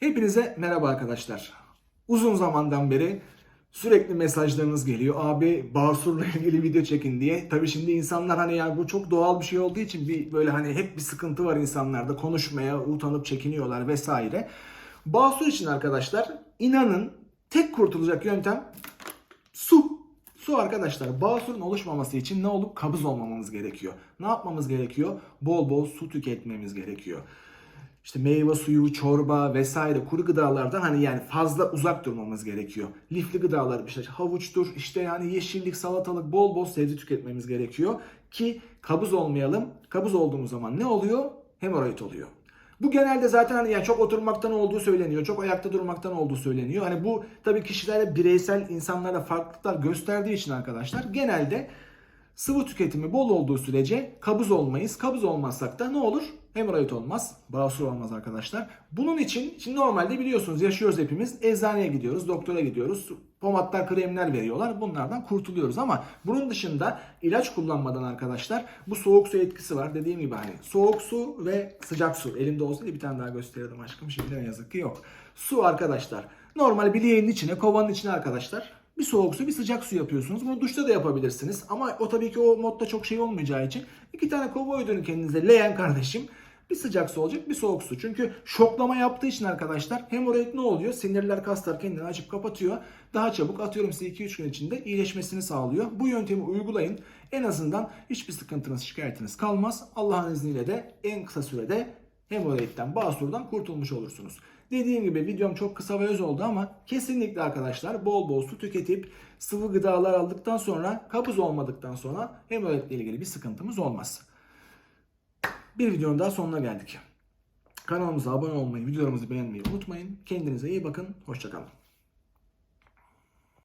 Hepinize merhaba arkadaşlar. Uzun zamandan beri sürekli mesajlarınız geliyor. Abi Barsur'la ilgili video çekin diye. Tabii şimdi insanlar hani yani bu çok doğal bir şey olduğu için bir böyle hani hep bir sıkıntı var insanlarda. Konuşmaya utanıp çekiniyorlar vesaire. Basur için arkadaşlar inanın tek kurtulacak yöntem su. Su arkadaşlar basurun oluşmaması için ne olup kabız olmamamız gerekiyor. Ne yapmamız gerekiyor? Bol bol su tüketmemiz gerekiyor. İşte meyve suyu, çorba vesaire kuru gıdalardan hani yani fazla uzak durmamız gerekiyor. Lifli gıdalar işte havuçtur, işte yani yeşillik, salatalık bol bol sebze tüketmemiz gerekiyor ki kabız olmayalım. Kabız olduğumuz zaman ne oluyor? Hemoroid oluyor. Bu genelde zaten hani yani çok oturmaktan olduğu söyleniyor. Çok ayakta durmaktan olduğu söyleniyor. Hani bu tabii kişilere bireysel insanlara farklılıklar gösterdiği için arkadaşlar genelde sıvı tüketimi bol olduğu sürece kabız olmayız. Kabız olmazsak da ne olur? Hemoroid olmaz. Basur olmaz arkadaşlar. Bunun için şimdi normalde biliyorsunuz yaşıyoruz hepimiz. Eczaneye gidiyoruz, doktora gidiyoruz. Pomatlar, kremler veriyorlar. Bunlardan kurtuluyoruz ama bunun dışında ilaç kullanmadan arkadaşlar bu soğuk su etkisi var. Dediğim gibi hani soğuk su ve sıcak su. Elimde olsaydı bir tane daha gösterirdim aşkım. Şimdi ne yazık ki yok. Su arkadaşlar. Normal bileğin içine, kovanın içine arkadaşlar bir soğuk su, bir sıcak su yapıyorsunuz. Bunu duşta da yapabilirsiniz. Ama o tabii ki o modda çok şey olmayacağı için iki tane kova uydurun kendinize. Leğen kardeşim. Bir sıcak su olacak, bir soğuk su. Çünkü şoklama yaptığı için arkadaşlar hemoroid ne oluyor? Sinirler, kaslar kendini açıp kapatıyor. Daha çabuk atıyorum size 2-3 gün içinde iyileşmesini sağlıyor. Bu yöntemi uygulayın. En azından hiçbir sıkıntınız, şikayetiniz kalmaz. Allah'ın izniyle de en kısa sürede hemoroidden, basurdan kurtulmuş olursunuz. Dediğim gibi videom çok kısa ve öz oldu ama kesinlikle arkadaşlar bol bol su tüketip sıvı gıdalar aldıktan sonra kabız olmadıktan sonra hemoroidle ilgili bir sıkıntımız olmaz. Bir videonun daha sonuna geldik. Kanalımıza abone olmayı, videolarımızı beğenmeyi unutmayın. Kendinize iyi bakın. Hoşçakalın.